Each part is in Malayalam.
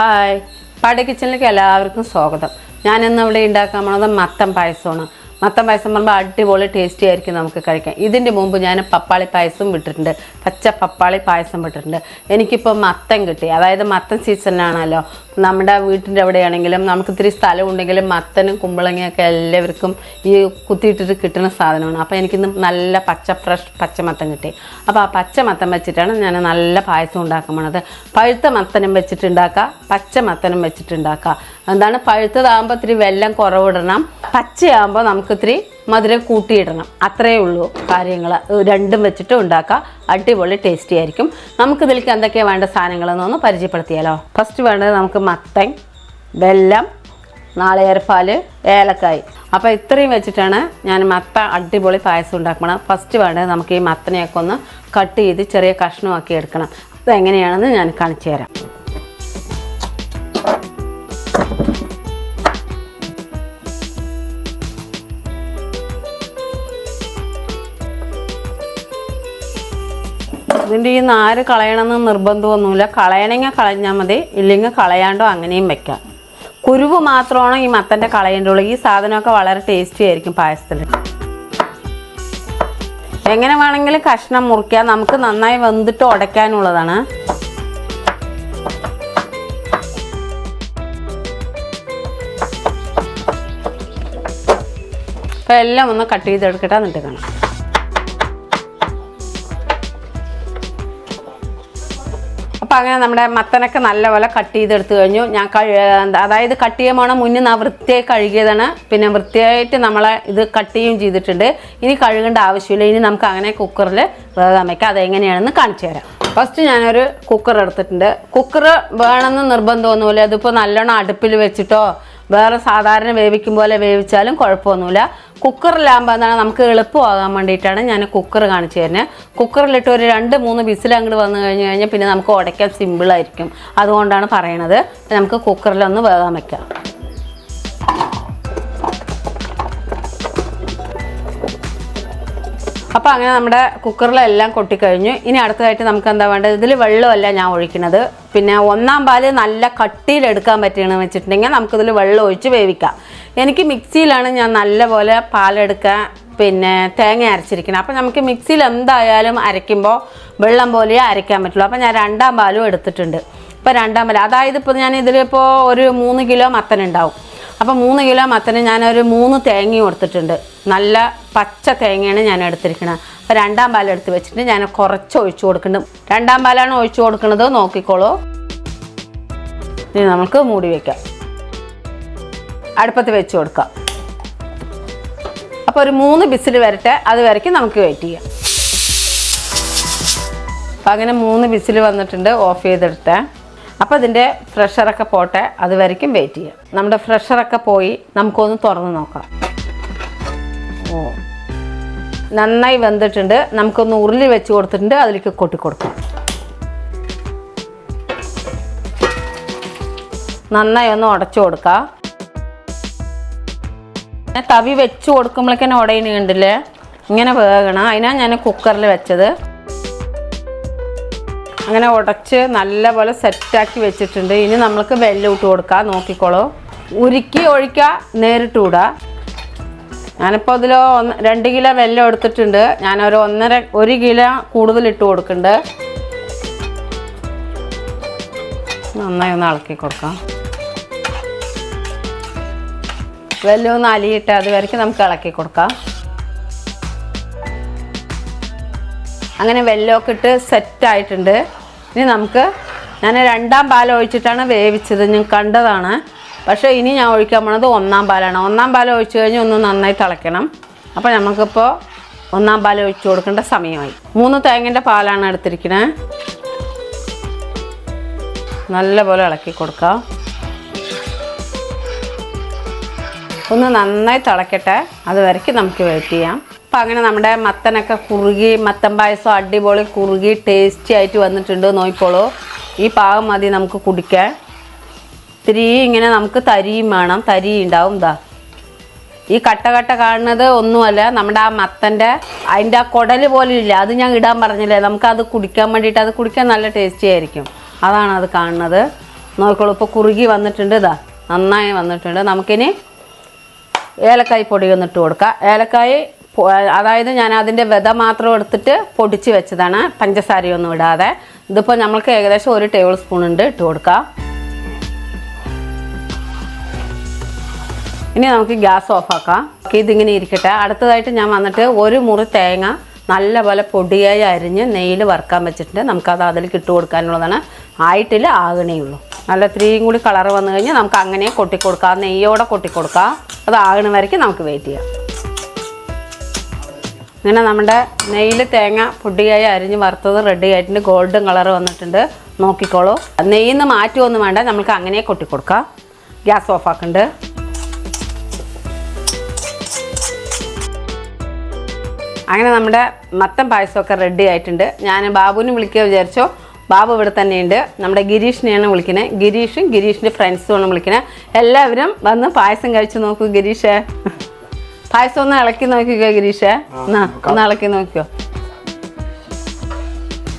ഹായ്. പാടി കിച്ചണിലേക്ക് എല്ലാവർക്കും സ്വാഗതം. ഞാൻ ഇന്ന് ഇവിടെ ഉണ്ടാക്കാൻ പോണത് മത്തം പായസമാണ്. മത്തം പായസം പറയുമ്പോൾ അടിപൊളി ടേസ്റ്റി ആയിരിക്കും നമുക്ക് കഴിക്കാം ഇതിന്റെ മുമ്പ് ഞാൻ പപ്പാളി പായസം വിട്ടിട്ടുണ്ട്. പച്ച പപ്പാളി പായസം വിട്ടിട്ടുണ്ട്. എനിക്കിപ്പോൾ മത്തം കിട്ടി. അതായത് മത്തം സീസണിലാണല്ലോ നമ്മുടെ വീട്ടിന്റെ എവിടെയാണെങ്കിലും നമുക്ക് ഇത്തിരി സ്ഥലം ഉണ്ടെങ്കിലും മത്തനും കുമ്പളങ്ങയൊക്കെ എല്ലാവർക്കും ഈ കുത്തിയിട്ടിട്ട് കിട്ടുന്ന സാധനമാണ്. അപ്പോൾ എനിക്കിന്ന് നല്ല പച്ച ഫ്രഷ് പച്ചമത്തൻ കിട്ടി. അപ്പോൾ ആ പച്ചമത്തൻ വെച്ചിട്ടാണ് ഞാൻ നല്ല പായസം ഉണ്ടാക്കാൻ പോണത്. പഴുത്ത മത്തനും വെച്ചിട്ടുണ്ടാക്കുക പച്ച മത്തനും വെച്ചിട്ടുണ്ടാക്കുക എന്താണ് പഴുത്തതാകുമ്പോൾ ഇത്തിരി വെല്ലം കുറവിടണം. പച്ചയാകുമ്പോൾ നമുക്ക് ഇത്തിരി മധുരം കൂട്ടിയിടണം. അത്രയേ ഉള്ളൂ കാര്യങ്ങൾ രണ്ടും വെച്ചിട്ട് ഉണ്ടാക്കുക അടിപൊളി ടേസ്റ്റി ആയിരിക്കും. നമുക്ക് ഇതിലേക്ക് എന്തൊക്കെയാണ് വേണ്ട സാധനങ്ങളെന്നൊന്ന് പരിചയപ്പെടുത്തിയാലോ. ഫസ്റ്റ് വേണ്ടത് നമുക്ക് മത്തൻ വെല്ലം നാളികേരപ്പാൽ ഏലക്കായ്. അപ്പോൾ ഇത്രയും വെച്ചിട്ടാണ് ഞാൻ മത്ത അടിപൊളി പായസം ഉണ്ടാക്കണം. ഫസ്റ്റ് വേണ്ടത് നമുക്ക് ഈ മത്തനെയൊക്കെ ഒന്ന് കട്ട് ചെയ്ത് ചെറിയ കഷ്ണമാക്കി എടുക്കണം. അത് എങ്ങനെയാണെന്ന് ഞാൻ കാണിച്ചു തരാം. ഈ നാര് കളയണമെന്ന് നിർബന്ധമൊന്നുമില്ല. കളയണമെങ്കിൽ കളഞ്ഞാൽ മതി. ഇല്ലെങ്കിൽ കളയാണ്ടോ അങ്ങനെയും വെക്കാം. കുരുവ് മാത്രമാണ് ഈ മത്തന്റെ കളയേണ്ടുള്ളൂ ഈ സാധനമൊക്കെ വളരെ ടേസ്റ്റി ആയിരിക്കും പായസത്തിൽ. എങ്ങനെ വേണമെങ്കിലും കഷ്ണം മുറിക്കാം. നമുക്ക് നന്നായി വെന്തിട്ട് ഉടയ്ക്കാനുള്ളതാണ്. അപ്പോൾ എല്ലാം ഒന്ന് കട്ട് ചെയ്തെടുക്കട്ടെ എന്നിട്ട് കാണാം അങ്ങനെ നമ്മുടെ മത്തനൊക്കെ നല്ലപോലെ കട്ട് ചെയ്തെടുത്തു കഴിഞ്ഞു. ഞാൻ അതായത് കട്ട് ചെയ്യുമ്പോൾ മുന്നേ ഞാൻ വൃത്തിയായി കഴുകിയതാണ്. പിന്നെ വൃത്തിയായിട്ട് നമ്മളെ ഇത് കട്ട് ചെയ്യുകയും ചെയ്തിട്ടുണ്ട്. ഇനി കഴുകേണ്ട ആവശ്യമില്ല. ഇനി നമുക്ക് അങ്ങനെ കുക്കറിൽ വേകാൻ വയ്ക്കാം അതെങ്ങനെയാണെന്ന് കാണിച്ചു തരാം. ഫസ്റ്റ് ഞാനൊരു കുക്കർ എടുത്തിട്ടുണ്ട്. കുക്കർ വേണമെന്ന് നിർബന്ധമൊന്നുമില്ല അതിപ്പോൾ നല്ലോണം അടുപ്പിൽ വെച്ചിട്ടോ വേറെ സാധാരണ വേവിക്കും പോലെ വേവിച്ചാലും കുഴപ്പമൊന്നുമില്ല. കുക്കറിലാകുമ്പോൾ എന്താണ് നമുക്ക് എളുപ്പമാകാൻ വേണ്ടിയിട്ടാണ് ഞാൻ കുക്കർ കാണിച്ചു തരുന്നത് കുക്കറിലിട്ട് ഒരു രണ്ട് മൂന്ന് വിസിൽ അങ്ങോട്ട് വന്നു കഴിഞ്ഞ് കഴിഞ്ഞാൽ പിന്നെ നമുക്ക് ഉടയ്ക്കാൻ സിമ്പിളായിരിക്കും അതുകൊണ്ടാണ് പറയണത്. നമുക്ക് കുക്കറിലൊന്ന് വേകാൻ വയ്ക്കാം അപ്പോൾ അങ്ങനെ നമ്മുടെ കുക്കറിലെല്ലാം കൊട്ടിക്കഴിഞ്ഞു. ഇനി അടുത്തതായിട്ട് നമുക്ക് എന്താ വേണ്ടത്? ഇതിൽ വെള്ളമല്ല ഞാൻ ഒഴിക്കുന്നത്. പിന്നെ ഒന്നാം പാൽ നല്ല കട്ടിയിലെടുക്കാൻ പറ്റുകയെന്ന് വെച്ചിട്ടുണ്ടെങ്കിൽ നമുക്കിതിൽ വെള്ളം ഒഴിച്ച് വേവിക്കാം. എനിക്ക് മിക്സിയിലാണ് ഞാൻ നല്ലപോലെ പാലെടുക്കാൻ പിന്നെ തേങ്ങ അരച്ചിരിക്കണം അപ്പോൾ നമുക്ക് മിക്സിയിൽ എന്തായാലും അരയ്ക്കുമ്പോൾ വെള്ളം പോലെ അരയ്ക്കാൻ പറ്റുള്ളൂ. അപ്പോൾ ഞാൻ രണ്ടാം പാലും എടുത്തിട്ടുണ്ട്. ഇപ്പോൾ രണ്ടാം പാൽ അതായത് ഇപ്പോൾ ഞാൻ ഇതിലിപ്പോൾ ഒരു മൂന്ന് കിലോ മത്തൻ ഉണ്ടാവും അപ്പോൾ മൂന്ന് കിലോ മത്തന് ഞാനൊരു മൂന്ന് തേങ്ങയും എടുത്തിട്ടുണ്ട്. നല്ല പച്ച തേങ്ങയാണ് ഞാൻ എടുത്തിരിക്കുന്നത് അപ്പോൾ രണ്ടാം പാൽ എടുത്ത് വെച്ചിട്ട് ഞാൻ കുറച്ച് ഒഴിച്ചു കൊടുക്കുന്നുണ്ട്. രണ്ടാം പാലാണ് ഒഴിച്ചു കൊടുക്കുന്നത് നോക്കിക്കോളൂ. ഇനി നമുക്ക് മൂടി വയ്ക്കാം അടുപ്പത്ത് വെച്ച് കൊടുക്കാം. അപ്പോൾ ഒരു മൂന്ന് ബിസിൽ വരട്ടെ അത് വരയ്ക്കും നമുക്ക് വെയിറ്റ് ചെയ്യാം. അപ്പം അങ്ങനെ മൂന്ന് ബിസിൽ വന്നിട്ടുണ്ട് ഓഫ് ചെയ്തെടുത്തേ. അപ്പോൾ ഇതിന്റെ ഫ്രഷറൊക്കെ പോട്ടെ അത് വരയ്ക്കും വെയിറ്റ് ചെയ്യാം. നമ്മുടെ ഫ്രഷറൊക്കെ പോയി നമുക്കൊന്ന് തുറന്ന് നോക്കാം. ഓ. നന്നായി വെന്തിട്ടുണ്ട്. നമുക്കൊന്ന് ഉരുളി വെച്ച് കൊടുത്തിട്ടുണ്ട് അതിലേക്ക് കൊട്ടി കൊടുക്കാം. നന്നായി ഒന്ന് ഉടച്ചു കൊടുക്കാം. തവി വെച്ച് കൊടുക്കുമ്പോഴേക്കന്നെ ഉടയിന് കണ്ടില്ലേ? ഇങ്ങനെ വേകണം. അതിനാണ് ഞാൻ കുക്കറിൽ വെച്ചത്. അങ്ങനെ ഉടച്ച് നല്ലപോലെ സെറ്റാക്കി വെച്ചിട്ടുണ്ട്. ഇനി നമ്മൾക്ക് വെല്ലൂട്ട് കൊടുക്കാം. നോക്കിക്കോളൂ. ഉരുക്കി ഒഴിക്കുക നേരിട്ട് വിടുക ഞാനിപ്പോൾ ഇതിൽ ഒന്ന് രണ്ട് കിലോ വെല്ലം എടുത്തിട്ടുണ്ട്. ഞാനൊരു ഒന്നര ഒരു കിലോ കൂടുതൽ ഇട്ട് കൊടുക്കുന്നുണ്ട്. നന്നായി ഒന്ന് ഇളക്കി കൊടുക്കാം. വെല്ലം ഒന്ന് അലിയിട്ട് അത് വരയ്ക്ക് നമുക്ക് ഇളക്കി കൊടുക്കാം. അങ്ങനെ വെല്ലമൊക്കെ ഇട്ട് സെറ്റായിട്ടുണ്ട് ഇനി നമുക്ക് ഞാൻ രണ്ടാം പാൽ ഒഴിച്ചിട്ടാണ് വേവിച്ചത്. ഞാൻ കണ്ടതാണ്. പക്ഷേ ഇനി ഞാൻ ഒഴിക്കാൻ പോണത് ഒന്നാം പാലാണ്. ഒന്നാം പാൽ ഒഴിച്ചു കഴിഞ്ഞ് ഒന്ന് നന്നായി തിളയ്ക്കണം. അപ്പോൾ നമുക്കിപ്പോൾ ഒന്നാം പാൽ ഒഴിച്ചു കൊടുക്കേണ്ട സമയമായി. മൂന്ന് തേങ്ങന്റെ പാലാണ് എടുത്തിരിക്കുന്നത് നല്ലപോലെ ഇളക്കി കൊടുക്കാം. ഒന്ന് നന്നായി തിളക്കട്ടെ. അത് വരയ്ക്ക് നമുക്ക് വെയിറ്റ് ചെയ്യാം. അപ്പം അങ്ങനെ നമ്മുടെ മത്തനൊക്കെ കുറുകി മത്തൻ പായസം അടിപൊളി കുറുകി ടേസ്റ്റി ആയിട്ട് വന്നിട്ടുണ്ട് നോയിപ്പോളൂ ഈ പാകം മതി നമുക്ക് കുടിക്കാൻ. ഇത്തിരി ഇങ്ങനെ നമുക്ക് തരിയും വേണം. തരി ഉണ്ടാവും ഇതാ ഈ കട്ട കട്ട കാണുന്നത് ഒന്നുമല്ല നമ്മുടെ ആ മത്തന്റെ അതിന്റെ ആ കുടൽ പോലും ഇല്ല. അത് ഞാൻ ഇടാൻ പറഞ്ഞില്ലേ നമുക്കത് കുടിക്കാൻ വേണ്ടിയിട്ട് അത് കുടിക്കാൻ നല്ല ടേസ്റ്റി ആയിരിക്കും. അതാണ് അത് കാണുന്നത്. നോക്കിക്കോളൂ ഇപ്പോൾ കുറുകി വന്നിട്ടുണ്ട് ഇതാ നന്നായി വന്നിട്ടുണ്ട്. നമുക്കിനി ഏലക്കായ് പൊടി ഒന്നിട്ട് കൊടുക്കുക. ഏലക്കായ് അതായത് ഞാൻ അതിന്റെ വിത മാത്രം എടുത്തിട്ട് പൊടിച്ച് വെച്ചതാണ്. പഞ്ചസാരയൊന്നും ഇടാതെ. ഇതിപ്പോൾ നമ്മൾക്ക് ഏകദേശം ഒരു ടേബിൾ സ്പൂൺ ഉണ്ട് ഇട്ട് കൊടുക്കാം ഇനി നമുക്ക് ഗ്യാസ് ഓഫാക്കാം ഇതിങ്ങനെ ഇരിക്കട്ടെ. അടുത്തതായിട്ട് ഞാൻ വന്നിട്ട് ഒരു മുറി തേങ്ങ നല്ലപോലെ പൊടിയായി അരിഞ്ഞ് നെയ്യിൽ വറുക്കാൻ വെച്ചിട്ടുണ്ട്. നമുക്കത് അതിൽ ഇട്ട് കൊടുക്കാനുള്ളതാണ്. ആയിട്ടില്ല ആകണേ ഉള്ളൂ. നല്ല ഇത്രയും കൂടി കളർ വന്നു കഴിഞ്ഞാൽ നമുക്ക് അങ്ങനെ കൊട്ടിക്കൊടുക്കാം. നെയ്യോടെ കൊട്ടിക്കൊടുക്കാം. അത് ആകണ വരയ്ക്ക് നമുക്ക് വെയിറ്റ് ചെയ്യാം. ഇങ്ങനെ നമ്മുടെ നെയ്യിൽ തേങ്ങ പൊടിയായി അരിഞ്ഞ് വറുത്തത് റെഡി ആയിട്ടുണ്ട്. ഗോൾഡൻ കളർ വന്നിട്ടുണ്ട്. നോക്കിക്കോളൂ. നെയ്യിൽ നിന്ന് മാറ്റുമൊന്നും വേണ്ട. നമുക്ക് അങ്ങനെ കൊട്ടിക്കൊടുക്കാം. ഗ്യാസ് ഓഫ് ആക്കുന്നുണ്ട് അങ്ങനെ നമ്മുടെ മത്തൻ പായസമൊക്കെ റെഡി ആയിട്ടുണ്ട്. ഞാൻ ബാബുവിനെ വിളിക്കുക വിചാരിച്ചോ. ബാബു ഇവിടെ തന്നെയുണ്ട്. നമ്മുടെ ഗിരീഷിനെയാണ് വിളിക്കുന്നത് ഗിരീഷും ഗിരീഷിന്റെ ഫ്രണ്ട്സുമാണ് വിളിക്കുന്നത് എല്ലാവരും വന്ന് പായസം കഴിച്ചു നോക്കൂ ഗിരീഷേ. പായസം ഒന്ന് ഇളക്കി നോക്കിക്കോ ഗിരീഷേ. എന്നാ ഒന്ന് ഇളക്കി നോക്കിയോ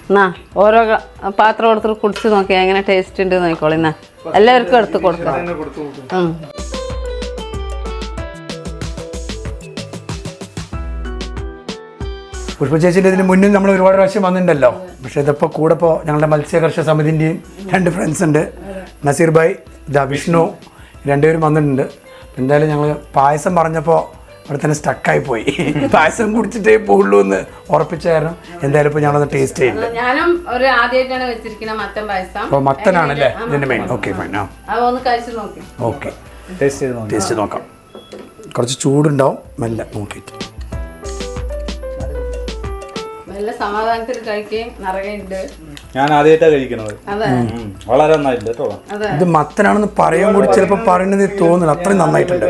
എന്നാ ഓരോ പാത്രം എടുത്തിട്ട് കുടിച്ച് നോക്കിയാൽ എങ്ങനെ ടേസ്റ്റ് ഉണ്ട് നോക്കിക്കോളിന്നാ എല്ലാവർക്കും എടുത്ത് കൊടുക്കാം. പുഷ്പ ചേച്ചിന്റെ ഇതിന് മുന്നിൽ നമ്മൾ ഒരുപാട് പ്രാവശ്യം വന്നിട്ടുണ്ടല്ലോ. പക്ഷേ ഇതിപ്പോൾ കൂടെ ഇപ്പോൾ ഞങ്ങളുടെ മത്സ്യകർഷക സമിതിന്റെയും രണ്ട് ഫ്രണ്ട്സ് ഉണ്ട്. നസീർ ഭായ് ഇതാ വിഷ്ണു രണ്ടുപേരും വന്നിട്ടുണ്ട്. എന്തായാലും ഞങ്ങൾ പായസം പറഞ്ഞപ്പോൾ അവിടെ തന്നെ സ്റ്റക്കായി പോയി. പായസം കുടിച്ചിട്ടേ പോകുള്ളൂ എന്ന് ഉറപ്പിച്ച കാരണം എന്തായാലും ഇപ്പോൾ ഞങ്ങളത് ടേസ്റ്റ് ചെയ്യുന്നത് ഞാനും ഒരു ആദ്യമായിട്ടാണ് മത്തൻ പായസം. അപ്പോൾ മത്തനാണല്ലേ? ഇതിന്റെ മെയിൻ ഓക്കെ ഫൈൻ ആ. അത് ഒന്ന് കഴിച്ചു നോക്കി. ഓക്കെ ടേസ്റ്റ് ചെയ്ത് നോക്കി. ടേസ്റ്റ് നോക്കാം. കുറച്ച് ചൂടുണ്ടാവും. മെല്ലെ. നോക്കിയിട്ട്. സമാധാനത്തിൽ കഴിക്കുകയും നിറയുണ്ട്. ഞാൻ ആദ്യമായിട്ടാണ് കഴിക്കണത് അതെ. വളരെ നന്നായിട്ടുണ്ട് കേട്ടോ. ഇത് മത്തനാണെന്ന് പറയാൻ കൂടി ചിലപ്പോൾ പറയുന്നത് തോന്നുന്നു അത്രയും നന്നായിട്ടുണ്ട്.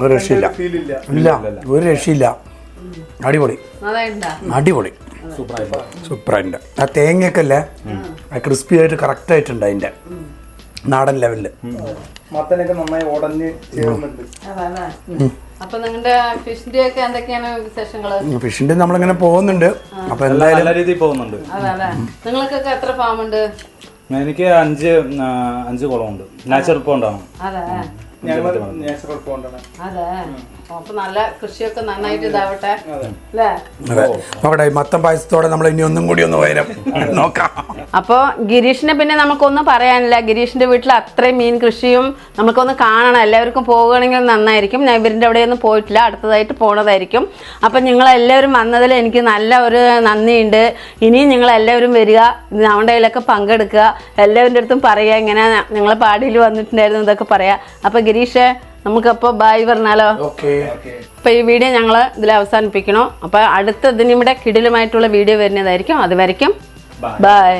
ഒരു രക്ഷയില്ല. ഇല്ല. ഒരു രക്ഷയില്ല. അടിപൊളി. അടിപൊളി. സൂപ്പറായിട്ടുണ്ട്. ആ തേങ്ങയൊക്കെ അല്ലേ? ആ ക്രിസ്പി ആയിട്ട് കറക്റ്റ് ആയിട്ടുണ്ട് അതിന്റെ നാടൻ ലെവലിൽ മത്തനൊക്കെ നന്നായി ഉടഞ്ഞ് ചേർന്നുണ്ട് അപ്പൊ നിങ്ങളുടെ ഫിഷിന്റെ ഒക്കെ എന്തൊക്കെയാണ് വിശേഷങ്ങൾ? നമ്മളിങ്ങനെ പോകുന്നുണ്ട്. അപ്പൊ എന്തായാലും നല്ല രീതിയിൽ പോകുന്നുണ്ട്. അതെ അതെ. നിങ്ങൾക്കൊക്കെ എത്ര ഫാം ഉണ്ട് എനിക്ക് അഞ്ച് അഞ്ച് കുളമുണ്ട്. നാച്ചുറൽ പോണ്ടാണ്. അതെ. നാച്ചുറൽ പോണ്ടാണ്. അതെ. അപ്പൊ നല്ല കൃഷിയൊക്കെ നന്നായിട്ട് ഇതാവട്ടെ. അല്ലേ? മത്തൻ പായസത്തോടെ നമ്മൾ ഇനി ഒന്നും കൂടി ഒന്ന് വരും നോക്കാം. അപ്പോൾ ഗിരീഷിനെ പിന്നെ നമുക്കൊന്നും പറയാനില്ല. ഗിരീഷിന്റെ വീട്ടിൽ അത്രയും മീൻ കൃഷിയും നമുക്കൊന്ന് കാണണം. എല്ലാവർക്കും പോവുകയാണെങ്കിൽ നന്നായിരിക്കും. ഞാൻ ഇവരിന്റെ അവിടെയൊന്നും പോയിട്ടില്ല. അടുത്തതായിട്ട് പോണതായിരിക്കും. അപ്പൊ നിങ്ങൾ എല്ലാവരും വന്നതിൽ എനിക്ക് നല്ല ഒരു നന്ദിയുണ്ട്. ഇനിയും നിങ്ങൾ എല്ലാവരും വരിക നമ്മുടെ പങ്കെടുക്കുക. എല്ലാവരുടെ അടുത്തും പറയുക. ഇങ്ങനെ നിങ്ങളെ പാടിയിൽ വന്നിട്ടുണ്ടായിരുന്നു ഇതൊക്കെ പറയാം. അപ്പോൾ ഗിരീഷ് നമുക്കപ്പോൾ ബായ് പറഞ്ഞാലോ? അപ്പൊ അപ്പോൾ ഈ വീഡിയോ ഞങ്ങൾ ഇതിൽ അവസാനിപ്പിക്കണോ. അപ്പോൾ അടുത്ത ഇതിനിവിടെ കിടിലുമായിട്ടുള്ള വീഡിയോ വരുന്നതായിരിക്കും. അതുവരെയ്ക്കും ബൈ